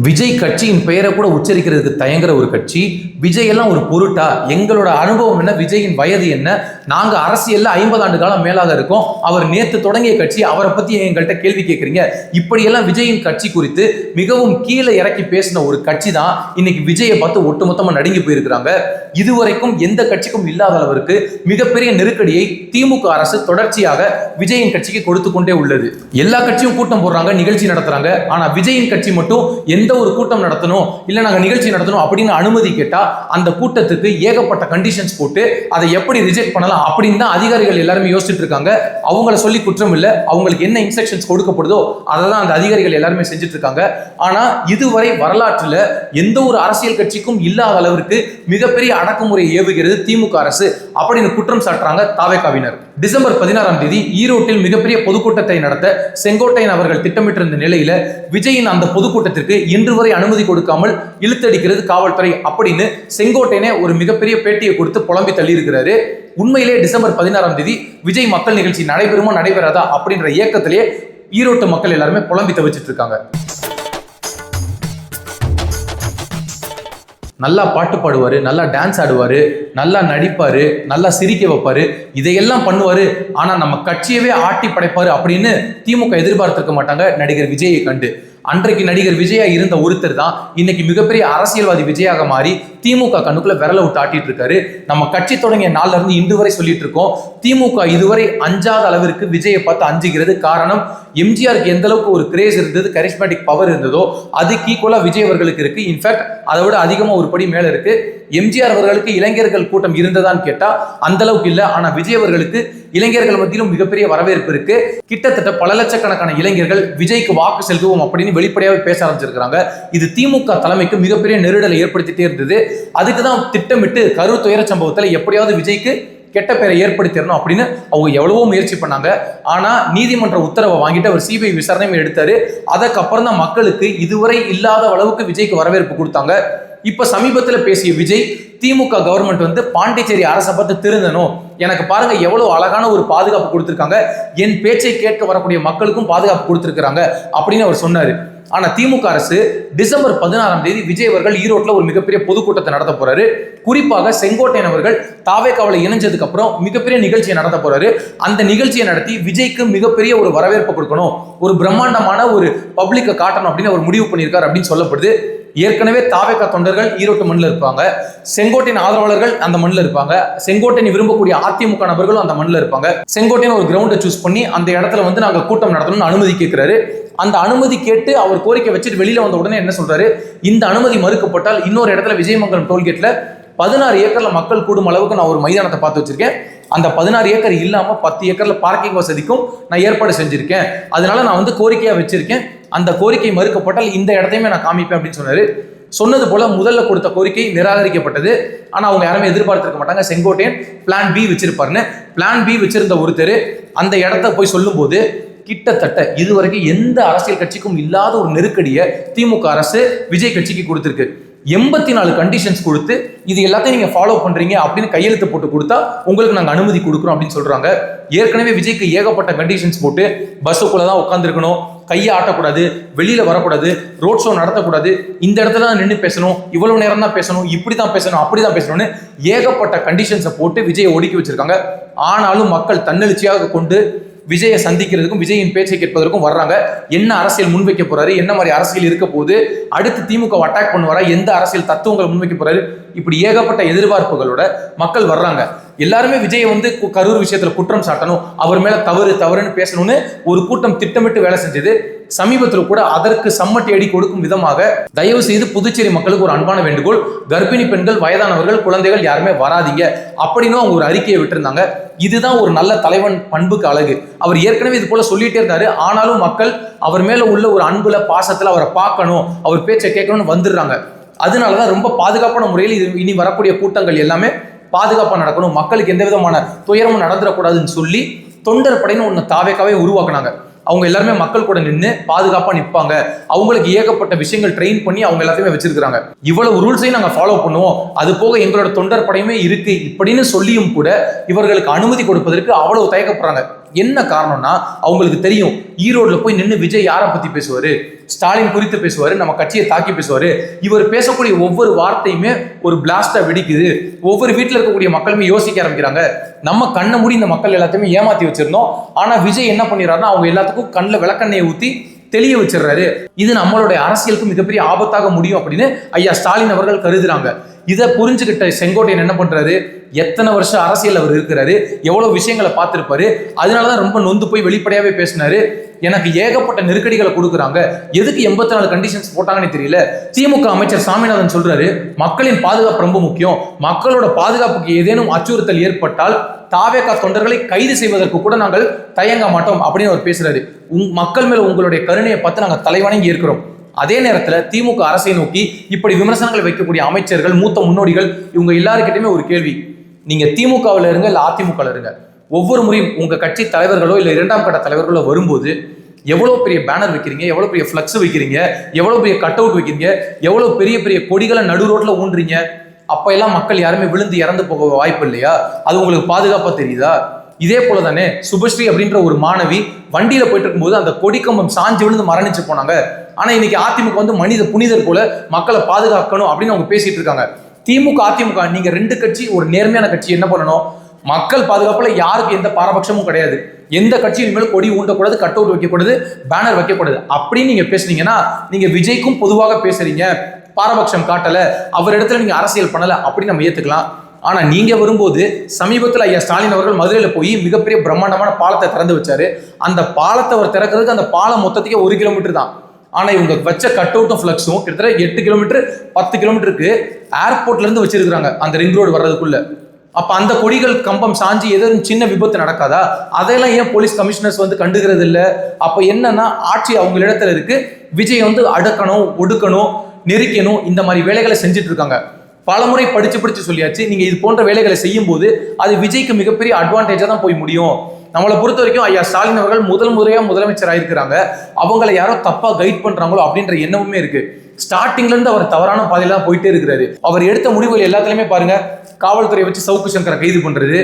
விஜய் கட்சியின் பெயரை கூட உச்சரிக்கிறதுக்கு தயங்குற ஒரு கட்சி. விஜய் எல்லாம் ஒரு பொருட்டா? எங்களோட அனுபவம் என்ன? விஜயின் வயது என்ன? நாங்க அரசியல்ல ஐம்பது ஆண்டு காலம் மேலாக இருக்கோம். அவர் நேத்து தொடங்கிய கட்சி அவரை பத்தி எங்கள்கிட்ட கேள்வி கேட்குறீங்க இப்படியெல்லாம் விஜயின் கட்சி குறித்து மிகவும் கீழே இறக்கி பேசின ஒரு கட்சி தான் இன்னைக்கு விஜயை பார்த்து ஒட்டுமொத்தமா நடுங்கி போயிருக்கிறாங்க. இதுவரைக்கும் எந்த கட்சிக்கும் இல்லாத அளவிற்கு மிகப்பெரிய நெருக்கடியை திமுக அரசு தொடர்ச்சியாக விஜயின் கட்சிக்கு கொடுத்து கொண்டே உள்ளது. எல்லா கட்சியும் கூட்டம் போடுறாங்க நிகழ்ச்சி நடத்துறாங்க. ஆனா விஜயின் கட்சி மட்டும் எந்த ஒரு கூட்டம் நடத்தணும் இல்ல நாங்க நிகழ்ச்சி நடத்தணும் அப்படின்னு அனுமதி கேட்டா அந்த கூட்டத்துக்கு ஏகப்பட்ட கண்டிஷன்ஸ் போட்டு அதை எப்படி ரிஜெக்ட் பண்ணலாம் அப்படின்னு தான் அதிகாரிகள் எல்லாருமே யோசிச்சுட்டு இருக்காங்க. அவங்கள சொல்லி குற்றம் இல்லை. அவங்களுக்கு என்ன இன்ஸ்ட்ரக்ஷன்ஸ் கொடுக்கப்படுதோ அதை தான் அந்த அதிகாரிகள் எல்லாருமே செஞ்சுட்டு இருக்காங்க. ஆனா இதுவரை வரலாற்றுல எந்த ஒரு அரசியல் கட்சிக்கும் இல்லாத அளவிற்கு மிகப்பெரிய அடக்குமுறை ஏவுகிறது திமுக அரசு அப்படின்னு குற்றம் சாட்டுறாங்க தாவேகாவினர் டிசம்பர் பதினாறாம் தேதி ஈரோட்டில் மிகப்பெரிய பொதுக்கூட்டத்தை நடத்த செங்கோட்டையன் அவர்கள் திட்டமிட்டிருந்த நிலையில விஜயின் அந்த பொதுக்கூட்டத்திற்கு இன்று வரை அனுமதி கொடுக்காமல் இழுத்தடிக்கிறது காவல்துறை அப்படின்னு செங்கோட்டையனே ஒரு மிகப்பெரிய பேட்டியை கொடுத்து புலம்பி தள்ளியிருக்கிறாரு. உண்மையிலே டிசம்பர் பதினாறாம் தேதி விஜய் மக்கள் நிகழ்ச்சி நடைபெறுமா நடைபெறாதா அப்படின்ற இயக்கத்திலேயே ஈரோட்டு மக்கள் எல்லாருமே புலம்பி தவிச்சிட்டு இருக்காங்க. நல்லா பாட்டு பாடுவார் நல்லா டான்ஸ் ஆடுவார் நல்லா நடிப்பார் நல்லா சிரிக்க வைப்பார் இதையெல்லாம் பண்ணுவார். ஆனால் நம்ம கட்சியவே ஆட்டி படைப்பார் அப்படின்னு திமுக எதிர்பார்த்திருக்க மாட்டாங்க நடிகர் விஜயை கண்டு. அன்றைக்கு நடிகர் விஜயா இருந்த ஒருத்தர் தான் இன்னைக்கு மிகப்பெரிய அரசியல்வாதி விஜயாக மாறி திமுக கண்ணுக்குள்ள விரல விட்டு ஆட்டிட்டு இருக்காரு. நம்ம கட்சி தொடங்கிய நாள்ல இருந்து இன்று வரை சொல்லிட்டு இருக்கோம். திமுக இதுவரை அஞ்சாத அளவிற்கு விஜயை பார்த்து அஞ்சுகிறது. காரணம் எம்ஜிஆருக்கு எந்த அளவுக்கு ஒரு கிரேஸ் இருந்தது கரிஸ்மேட்டிக் பவர் இருந்ததோ அதுக்கு ஈக்குவலா விஜய் அவர்களுக்கு இருக்கு. இன்ஃபேக்ட் அதை விட அதிகமா ஒரு படி மேல இருக்கு. எம்ஜிஆர் அவர்களுக்கு இளைஞர்கள் கூட்டம் இருந்ததான்னு கேட்டா அந்த அளவுக்கு இல்லை. ஆனா விஜய் அவர்களுக்கு இளைஞர்கள் மத்தியிலும் மிகப்பெரிய வரவேற்பு இருக்கு. கிட்டத்தட்ட பல லட்சக்கணக்கான இளைஞர்கள் விஜய்க்கு வாக்கு செலுத்துவோம் அப்படின்னு வெளிப்படையாக பேச ஆரம்பிச்சிருக்கிறாங்க. இது திமுக தலைமைக்கு மிகப்பெரிய நெருடலை ஏற்படுத்திட்டே இருந்தது. அதுக்கு தான் திட்டமிட்டு கரூர் துயர சம்பவத்தில் எப்படியாவது விஜய்க்கு கெட்ட பேரை ஏற்படுத்திடணும் அப்படின்னு அவங்க எவ்வளவோ முயற்சி பண்ணாங்க. ஆனா நீதிமன்ற உத்தரவை வாங்கிட்டு அவர் சிபிஐ விசாரணையும் எடுத்தாரு. அதுக்கப்புறம் தான் மக்களுக்கு இதுவரை இல்லாத அளவுக்கு விஜய்க்கு வரவேற்பு கொடுத்தாங்க. இப்ப சமீபத்துல பேசிய விஜய் திமுக கவர்மெண்ட் வந்து பாண்டிச்சேரி அரசை பார்த்து திருந்தணும். எனக்கு பாருங்க எவ்வளவு அழகான ஒரு பாதுகாப்பு கொடுத்துருக்காங்க. என் பேச்சை கேட்க வரக்கூடிய மக்களுக்கும் பாதுகாப்பு கொடுத்துருக்காங்க அப்படின்னு அவர் சொன்னாரு. ஆனா திமுக அரசு டிசம்பர் பதினாறாம் தேதி விஜய் அவர்கள் ஈரோட்ல ஒரு மிகப்பெரிய பொதுக்கூட்டத்தை நடத்த போறாரு. குறிப்பாக செங்கோட்டையன் அவர்கள் தாவேக்காவில் இணைஞ்சதுக்கு அப்புறம் மிகப்பெரிய நிகழ்ச்சியை நடத்த போறாரு. அந்த நிகழ்ச்சியை நடத்தி விஜய்க்கு மிகப்பெரிய ஒரு வரவேற்பு கொடுக்கணும். ஒரு பிரம்மாண்டமான ஒரு பப்ளிக்கை காட்டணும் அப்படின்னு அவர் முடிவு பண்ணியிருக்காரு அப்படின்னு சொல்லப்படுது. ஏற்கனவே தாவேக்கா தொண்டர்கள் ஈரோட்டு மண்ணில் இருப்பாங்க. செங்கோட்டையின் ஆதரவாளர்கள் அந்த மண்ணில் இருப்பாங்க. செங்கோட்டையன் விரும்பக்கூடிய அதிமுக நபர்களும் அந்த மண்ணில் இருப்பாங்க. செங்கோட்டையின் ஒரு கிரவுண்டை சூஸ் பண்ணி அந்த இடத்துல வந்து நாங்கள் கூட்டம் நடத்தணும்னு அனுமதி கேட்கிறாரு. அந்த அனுமதி கேட்டு அவர் கோரிக்கை வச்சுட்டு வெளியில வந்த உடனே என்ன சொல்றாரு? இந்த அனுமதி மறுக்கப்பட்டால் இன்னொரு இடத்துல விஜயமங்கலம் டோல்கேட்ல பதினாறு ஏக்கர்ல மக்கள் கூடும் அளவுக்கு நான் ஒரு மைதானத்தை பார்த்து வச்சிருக்கேன். அந்த பதினாறு ஏக்கர் இல்லாமல் பத்து ஏக்கர்ல பார்க்கிங் வசதிக்கும் நான் ஏற்பாடு செஞ்சிருக்கேன். அதனால நான் வந்து கோரிக்கையாக வச்சிருக்கேன். அந்த கோரிக்கை மறுக்கப்பட்டால் இந்த இடத்தையுமே நான் காமிப்பேன் அப்படின்னு சொன்னாரு. சொன்னது போல முதல்ல கொடுத்த கோரிக்கை நிராகரிக்கப்பட்டது. ஆனா அவங்க யாருமே எதிர்பார்த்திருக்க மாட்டாங்க. செங்கோட்டையன் பிளான் பி வச்சிருப்பாருன்னு. பிளான் பி வச்சிருந்த ஒருத்தர் அந்த இடத்த போய் சொல்லும்போது கிட்டத்தட்ட இதுவரைக்கும் எந்த அரசியல் கட்சிக்கும் இல்லாத ஒரு நெருக்கடியை திமுக அரசு விஜய் கட்சிக்கு கொடுத்துருக்கு. எண்பத்தி நாலு கண்டிஷன்ஸ் கொடுத்து இது எல்லாத்தையும் நீங்க ஃபாலோ பண்றீங்க அப்படின்னு கையெழுத்து போட்டு கொடுத்தா உங்களுக்கு நாங்க அனுமதி கொடுக்குறோம் அப்படின்னு சொல்றாங்க. ஏற்கனவே விஜய்க்கு ஏகப்பட்ட கண்டிஷன்ஸ் போட்டு பஸ்ஸுக்குள்ளே தான் உட்காந்துருக்கணும் கையை ஆட்டக்கூடாது வெளியில வரக்கூடாது ரோட் ஷோ நடத்தக்கூடாது. இந்த இடத்துல தான் நின்று பேசணும் இவ்வளவு நேரம் தான் பேசணும் இப்படி தான் பேசணும் அப்படி தான் பேசணும்னு ஏகப்பட்ட கண்டிஷன்ஸை போட்டு விஜயை ஒடுக்கி வச்சிருக்காங்க. ஆனாலும் மக்கள் தன்னெழுச்சியாக கொண்டு விஜயை சந்திக்கிறதுக்கும் விஜயின் பேச்சை கேட்பதற்கும் வர்றாங்க. என்ன அரசியல் முன்வைக்க போறாரு? என்ன மாதிரி அரசியல் இருக்க போது அடுத்து திமுக அட்டாக் பண்ணுவாரா? எந்த அரசியல் தத்துவங்களை முன்வைக்க போறாரு? இப்படி ஏகப்பட்ட எதிர்பார்ப்புகளோட மக்கள் வர்றாங்க. எல்லாருமே விஜயை வந்து கரூர் விஷயத்துல குற்றம் சாட்டணும். அவர் மேல தவறு தவறுன்னு பேசணும்னு ஒரு கூட்டம் திட்டமிட்டு வேலை செஞ்சது. சமீபத்தில் கூட அதற்கு சம்மட்டி அடி கொடுக்கும் விதமாக தயவு செய்து புதுச்சேரி மக்களுக்கு ஒரு அன்பான வேண்டுகோள். கர்ப்பிணி பெண்கள் வயதானவர்கள் குழந்தைகள் யாருமே வராதீங்க. அப்படின்னு அவங்க ஒரு அறிக்கையை விட்டுருந்தாங்க. இதுதான் ஒரு நல்ல தலைவன் பண்புக்கு அழகு. அவர் ஏற்கனவே இது போல சொல்லிட்டே இருந்தாரு. ஆனாலும் மக்கள் அவர் மேல உள்ள ஒரு அன்புல பாசத்துல அவரை பார்க்கணும் அவர் பேச்சை கேட்கணும்னு வந்துடுறாங்க. அதனாலதான் ரொம்ப பாதுகாப்பான முறையில் இது இனி வரக்கூடிய கூட்டங்கள் எல்லாமே பாதுகாப்பாக நடக்கணும். மக்களுக்கு எந்த விதமான துயரமும் நடந்துடக்கூடாதுன்னு சொல்லி தொண்டர் படைன்னு ஒன்று தாவேக்காவே உருவாக்குனாங்க. அவங்க எல்லாருமே மக்கள் கூட நின்று பாதுகாப்பாக நிற்பாங்க அவங்களுக்கு ஏகப்பட்ட விஷயங்கள் ட்ரெயின் பண்ணி அவங்க எல்லாத்தையுமே வச்சிருக்காங்க இவ்வளவு ரூல்ஸையும் நாங்கள் ஃபாலோ பண்ணுவோம். அது போக எங்களோட தொண்டர் படையுமே இருக்கு. இப்படின்னு சொல்லியும் கூட இவர்களுக்கு அனுமதி கொடுப்பதற்கு அவ்வளவு தயக்கப்படுறாங்க. என்ன காரணம்னா அவங்களுக்கு தெரியும் ஈரோடில் போய் நின்று விஜய் யாரை பற்றி பேசுவார்? ஸ்டாலின் குறித்து பேசுவார் நம்ம கட்சியை தாக்கி பேசுவார். இவர் பேசக்கூடிய ஒவ்வொரு வார்த்தையுமே ஒரு பிளாஸ்டாக வெடிக்குது. ஒவ்வொரு வீட்டில் இருக்கக்கூடிய மக்களுமே யோசிக்க ஆரம்பிக்கிறாங்க. நம்ம கண்ணை மூடி இந்த மக்கள் எல்லாத்தையுமே ஏமாத்தி வச்சிருந்தோம். ஆனால் விஜய் என்ன பண்ணிடுறாருன்னா அவங்க எல்லாத்துக்கும் கண்ணில் விளக்கெண்ணெயை ஊற்றி தெளிய வச்சிடுறாரு. இது நம்மளுடைய அரசியலுக்கு மிகப்பெரிய ஆபத்தாக முடியும் அப்படின்னு ஐயா ஸ்டாலின் அவர்கள் கருதுறாங்க. இதை புரிஞ்சுக்கிட்ட செங்கோட்டையன் என்ன பண்றாரு? எத்தனை வருஷம் அரசியல் அவர் இருக்கிறாரு? எவ்வளவு விஷயங்களை பார்த்திருப்பாரு? அதனாலதான் ரொம்ப நொந்து போய் வெளிப்படையாவே பேசினாரு. எனக்கு ஏகப்பட்ட நெருக்கடிகளை கொடுக்குறாங்க. எதுக்கு எண்பத்தி நாலு கண்டிஷன்ஸ் போட்டாங்கன்னு தெரியல. திமுக அமைச்சர் சாமிநாதன் சொல்றாரு மக்களின் பாதுகாப்பு ரொம்ப முக்கியம். மக்களோட பாதுகாப்புக்கு ஏதேனும் அச்சுறுத்தல் ஏற்பட்டால் தாவேகா தொண்டர்களை கைது செய்வதற்கு கூட நாங்கள் தயங்க மாட்டோம் அப்படின்னு அவர் பேசுறாரு. உங் மக்கள் மேல உங்களுடைய கருணையை பார்த்து நாங்கள் தலைவணங்கி இருக்கிறோம். அதே நேரத்தில் திமுக அரசை நோக்கி இப்படி விமர்சனங்கள் வைக்கக்கூடிய அமைச்சர்கள் மூத்த முன்னோடிகள் இவங்க எல்லாருக்கிட்டையுமே ஒரு கேள்வி. நீங்க திமுகவில் இருங்க இல்லை அதிமுகவில் இருங்க. ஒவ்வொரு முறையும் உங்க கட்சி தலைவர்களோ இல்லை இரண்டாம் கட்ட தலைவர்களோ வரும்போது எவ்வளோ பெரிய பேனர் வைக்கிறீங்க எவ்வளோ பெரிய ஃப்ளக்ஸ் வைக்கிறீங்க எவ்வளோ பெரிய கட் அவுட் வைக்கிறீங்க எவ்வளோ பெரிய பெரிய கொடிகளை நடு ரோட்டில் ஊன்றீங்க அப்போ எல்லாம் மக்கள் யாருமே விழுந்து இறந்து போக வாய்ப்பு இல்லையா? அது உங்களுக்கு பாதுகாப்பாக தெரியுதா? இதே போல தானே சுபஸ்ரீ அப்படின்ற ஒரு மாணவி வண்டியில போயிட்டு இருக்கும்போது அந்த கொடிக்கம்பம் சாஞ்சு விழுந்து மரணிச்சு போனாங்க. ஆனா இன்னைக்கு அதிமுக வந்து மனித புனிதர் போல மக்களை பாதுகாக்கணும் அப்படின்னு அவங்க பேசிட்டு இருக்காங்க. திமுக அதிமுக நீங்க ரெண்டு கட்சி ஒரு நேர்மையான கட்சி என்ன பண்ணணும்? மக்கள் பாதுகாப்புல யாருக்கு எந்த பாரபட்சமும் கிடையாது. எந்த கட்சியின் மேல் கொடி ஊண்டக்கூடாது கட் அவுட் வைக்கக்கூடாது பேனர் வைக்கக்கூடாது அப்படின்னு நீங்க பேசுனீங்கன்னா நீங்க விஜய்க்கும் பொதுவாக பேசுறீங்க. பாரபட்சம் காட்டல அவர் இடத்துல நீங்க அரசியல் பண்ணல அப்படி நம்ம ஏத்துக்கலாம். ஆனால் நீங்கள் வரும்போது சமீபத்தில் ஐயா ஸ்டாலின் அவர்கள் மதுரையில் போய் மிகப்பெரிய பிரம்மாண்டமான பாலத்தை திறந்து வச்சாரு. அந்த பாலத்தை அவர் திறக்கிறதுக்கு அந்த பாலம் மொத்தத்துக்கே ஒரு கிலோமீட்டர் தான். ஆனால் இவங்க வச்ச கட் அவுட்டும் ஃப்ளக்ஸும் கிட்டத்தட்ட எட்டு கிலோமீட்டர் பத்து கிலோமீட்டருக்கு ஏர்போர்ட்லேருந்து வச்சிருக்கிறாங்க அந்த ரிங் ரோடு வர்றதுக்குள்ள. அப்போ அந்த கொடிகள் கம்பம் சாஞ்சி ஏதோ சின்ன விபத்து நடக்காதா? அதையெல்லாம் ஏன் போலீஸ் கமிஷனர்ஸ் வந்து கண்டுகிறது இல்லை? அப்போ என்னன்னா ஆட்சி அவங்க இடத்துல இருக்கு. விஜய் வந்து அடக்கணும் ஒடுக்கணும் நெருக்கணும் இந்த மாதிரி வேலைகளை செஞ்சுட்டு இருக்காங்க. பலமுறை படிச்சு படிச்சு சொல்லியாச்சு. நீங்க இது போன்ற வேலைகளை செய்யும் போது அது விஜய்க்கு மிகப்பெரிய அட்வான்டேஜா தான் போய் முடியும். நம்மளை பொறுத்த வரைக்கும் ஐயா ஸ்டாலின் அவர்கள் முதல் முறையா முதலமைச்சர் ஆயிருக்கிறாங்க. அவங்கள யாரோ தப்பா கைட் பண்றாங்களோ அப்படின்ற எண்ணமுமே இருக்கு. ஸ்டார்டிங்ல இருந்து அவர் தவறான பாதையில தான் போயிட்டே இருக்கிறாரு. அவர் எடுத்த முடிவுகள் எல்லாத்துலயுமே பாருங்க காவல்துறை வச்சு சவுக்கு சங்கரை கைது பண்றது.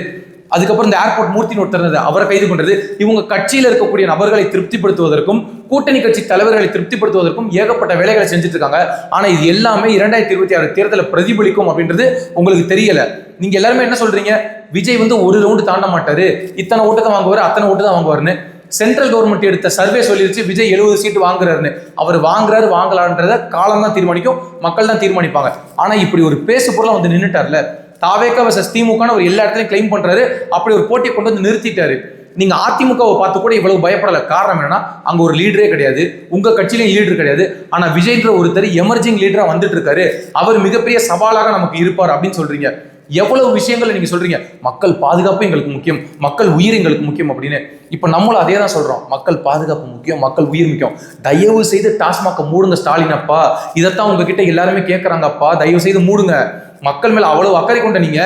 அதுக்கப்புறம் இந்த ஏர்போர்ட் மூர்த்தி ஒருத்தர் அவரை கைது பண்றது. இவங்க கட்சியில் இருக்கக்கூடிய நபர்களை திருப்திப்படுத்துவதற்கும் கூட்டணி கட்சி தலைவர்களை திருப்திப்படுத்துவதற்கும் ஏகப்பட்ட வேலைகளை செஞ்சுட்டு இருக்காங்க ஆனா இது எல்லாமே இரண்டாயிரத்தி இருபத்தி ஆறு தேர்தலில் பிரதிபலிக்கும் அப்படின்றது உங்களுக்கு தெரியல. நீங்க எல்லாருமே என்ன சொல்றீங்க? விஜய் வந்து ஒரு ரவுண்டு தாண்ட மாட்டாரு. இத்தனை ஓட்டு தான் வாங்குவாரு அத்தனை ஓட்டு தான் வாங்குவாருன்னு. சென்ட்ரல் கவர்மெண்ட் எடுத்த சர்வே சொல்லிருச்சு விஜய் எழுபது சீட்டு வாங்குறாருன்னு. அவர் வாங்குறாரு வாங்கலான்றத காலம் தான் தீர்மானிக்கும் மக்கள் தான் தீர்மானிப்பாங்க. ஆனா இப்படி ஒரு பேசு பொருளை வந்து நின்றுட்டார்ல தாவேக்கா வர்சஸ் திமுகன்னு ஒரு எல்லா இடத்துலையும் கிளைம் பண்றாரு. அப்படி ஒரு போட்டியை கொண்டு வந்து நிறுத்திட்டாரு. நீங்க அதிமுகவை பார்த்து கூட இவ்வளவு பயப்படல. காரணம் என்னன்னா அங்க ஒரு லீடரே கிடையாது. உங்க கட்சியிலும் லீடர் கிடையாது. ஆனா விஜய்ன்ற ஒருத்தர் எமர்ஜிங் லீடரா வந்துட்டு இருக்காரு. அவர் மிகப்பெரிய சவாலாக நமக்கு இருப்பார் அப்படின்னு சொல்றீங்க. எவ்வளவு விஷயங்களை நீங்க சொல்றீங்க? மக்கள் பாதுகாப்பு எங்களுக்கு முக்கியம். மக்கள் உயிர் எங்களுக்கு முக்கியம் அப்படின்னு. இப்ப நம்மளும் அதே தான் சொல்றோம். மக்கள் பாதுகாப்பு முக்கியம் மக்கள் உயிர் முக்கியம். தயவு செய்து டாஸ்மாக மூடுங்க ஸ்டாலின் அப்பா. இதைத்தான் உங்ககிட்ட எல்லாருமே கேட்குறாங்கப்பா தயவு செய்து மூடுங்க. மக்கள் மேல அவ்வளவு அக்கறை கொண்ட நீங்க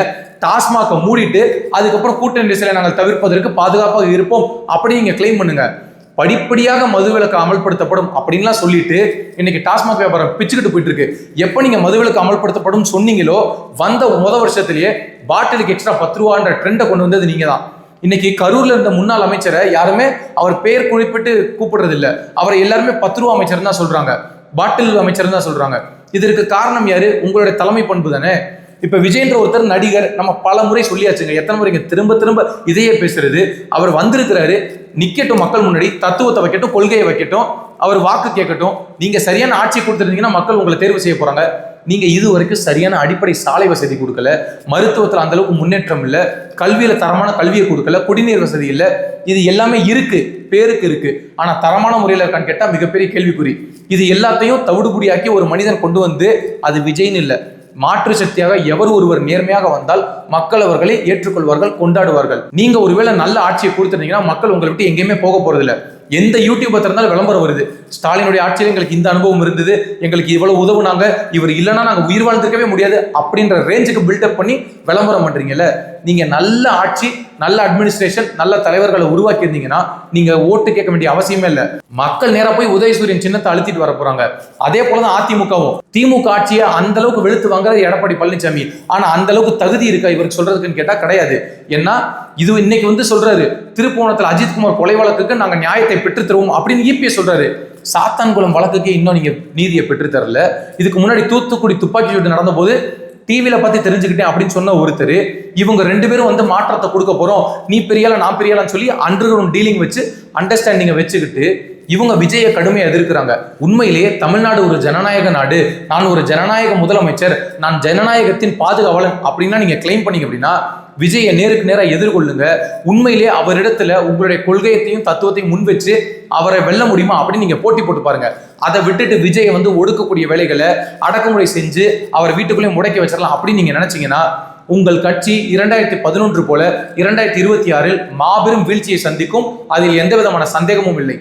டாஸ்மாக மூடிட்டு அதுக்கப்புறம் கூட்டணி நெரிசலை நாங்கள் தவிர்ப்பதற்கு பாதுகாப்பாக இருப்போம் அப்படி நீங்க கிளைம் பண்ணுங்க. படிப்படியாக மதுவிலக்கு அமல்படுத்தப்படும் அப்படின்லாம் சொல்லிட்டு இன்னைக்கு டாஸ்மாக் வியாபாரம் பிச்சுக்கிட்டு போயிட்டு இருக்கு எப்போ நீங்க மதுவிலக்கு அமல்படுத்தப்படும் சொன்னீங்களோ வந்த முத வருஷத்திலேயே பாட்டிலுக்கு எக்ஸ்ட்ரா பத்து ரூபான்ற ட்ரெண்டை கொண்டு வந்தது நீங்க தான் இன்னைக்கு கரூர்ல இருந்த முன்னாள் அமைச்சரை யாருமே அவர் பெயர் குறிப்பிட்டு கூப்பிடுறது இல்லை அவரை எல்லாருமே பத்து ரூபா அமைச்சர் தான் சொல்றாங்க. பாட்டில் அமைச்சர் தான் சொல்றாங்க. இதற்கு காரணம் யாரு? உங்களுடைய தலைமை பண்பு தானே. இப்ப விஜய்ன்ற ஒருத்தர் நடிகர் நம்ம பல முறை சொல்லியாச்சுங்க. எத்தனை முறைங்க திரும்ப திரும்ப இதையே பேசுறது. அவர் வந்திருக்கிறாரு. நிக்கட்டும் மக்கள் முன்னாடி தத்துவத்தை வைக்கட்டும் கொள்கையை வைக்கட்டும் அவர் வாக்கு கேட்கட்டும். நீங்க சரியான ஆட்சி கொடுத்துருந்தீங்கன்னா மக்கள் உங்களை தேர்வு செய்ய போறாங்க. நீங்க இது வரைக்கும் சரியான அடிப்படை சாலை வசதி கொடுக்கல. மருத்துவத்தில் அந்த அளவுக்கு முன்னேற்றம் இல்லை. கல்வியில தரமான கல்வியை கொடுக்கல. குடிநீர் வசதி இல்லை. இது எல்லாமே இருக்கு. பேருக்கு இருக்கு. ஆனா தரமான முறையில் இருக்கான்னு கேட்டா மிகப்பெரிய கேள்விக்குறி. இது எல்லாத்தையும் தவிடுபுடியாக்கி ஒரு மனிதன் கொண்டு வந்து அது விஜய்னு இல்லை. மாற்று சக்தியாக எவர் ஒருவர் நேர்மையாக வந்தால் மக்கள் அவர்களை ஏற்றுக்கொள்வார்கள் கொண்டாடுவார்கள். நீங்க ஒருவேளை நல்ல ஆட்சியை கொடுத்துருந்தீங்கன்னா மக்கள் உங்களை விட்டு எங்கேயுமே போக போறதில்லை. எந்த யூடியூபர் திறந்தாலும் விளம்பரம் வருது. ஸ்டாலினுடைய ஆட்சியில் எங்களுக்கு இந்த அனுபவம் இருந்தது. எங்களுக்கு இவ்வளவு உதவுனாங்க. இவர் இல்லைன்னா நாங்கள் உயிர் வாழ்ந்திருக்கவே முடியாது அப்படின்ற ரேஞ்சுக்கு பில்டப் பண்ணி விளம்பரம் பண்ணுறீங்கல்ல நீங்கள் நல்ல ஆட்சி நல்ல அட்மினிஸ்ட்ரேஷன் நல்ல தலைவர்களை உருவாக்கி இருந்தீங்கன்னா நீங்கள் ஓட்டு கேட்க வேண்டிய அவசியமே இல்லை. மக்கள் நேராக போய் உதயசூரியன் சின்னத்தை அழுத்திட்டு வர போகிறாங்க அதே போலதான் அதிமுகவும். திமுக ஆட்சியை அந்த அளவுக்கு வெளுத்து வாங்குறது எடப்பாடி பழனிசாமி ஆனால் அந்த அளவுக்கு தகுதி இருக்கா இவருக்கு சொல்றதுக்குன்னு கேட்டால் கிடையாது. ஏன்னா இது இன்னைக்கு வந்து சொல்றாரு திருப்போணத்தில் அஜித்குமார் கொலை வழக்குக்கு நாங்கள் நியாயத்தை பெற்றுத் தருவோம் அப்படின்னு இபிஎஸ் சொல்றாரு. சாத்தான்குளம் வழக்குக்கு இன்னும் நீங்க நீதியை பெற்றுத்தரல இதுக்கு முன்னாடி தூத்துக்குடி துப்பாக்கி சூடு நடந்தபோது டிவியில பத்தி தெரிஞ்சுக்கிட்டேன் அப்படின்னு சொன்ன ஒருத்தர் இவங்க ரெண்டு பேரும் வந்து மாற்றத்தை கொடுக்க போறோம். நீ பெரியால நான் பெரியாலான்னு சொல்லி அண்டர் கிரவுண்ட் டீலிங் வச்சு அண்டர்ஸ்டாண்டிங்கை வச்சுக்கிட்டு இவங்க விஜயை கடுமையை எதிர்க்கிறாங்க. உண்மையிலேயே தமிழ்நாடு ஒரு ஜனநாயக நாடு. நான் ஒரு ஜனநாயக முதலமைச்சர். நான் ஜனநாயகத்தின் பாதுகாவலன் அப்படின்னா நீங்க கிளைம் பண்ணீங்க அப்படின்னா விஜயை நேருக்கு நேராக எதிர்கொள்ளுங்க. உண்மையிலேயே அவரிடத்துல உங்களுடைய கொள்கையத்தையும் தத்துவத்தையும் முன் வச்சு அவரை வெல்ல முடியுமா அப்படின்னு நீங்க போட்டி போட்டு பாருங்க. அதை விட்டுட்டு விஜயை வந்து ஒடுக்கக்கூடிய வேலைகளை அடக்குமுறை செஞ்சு அவர் வீட்டுக்குள்ளேயே முடக்கி வச்சிடலாம் அப்படின்னு நீங்க நினைச்சீங்கன்னா உங்கள் கட்சி இரண்டாயிரத்தி பதினொன்று போல இரண்டாயிரத்தி இருபத்தி ஆறில் மாபெரும் வீழ்ச்சியை சந்திக்கும். அதில் எந்த விதமான சந்தேகமும் இல்லை.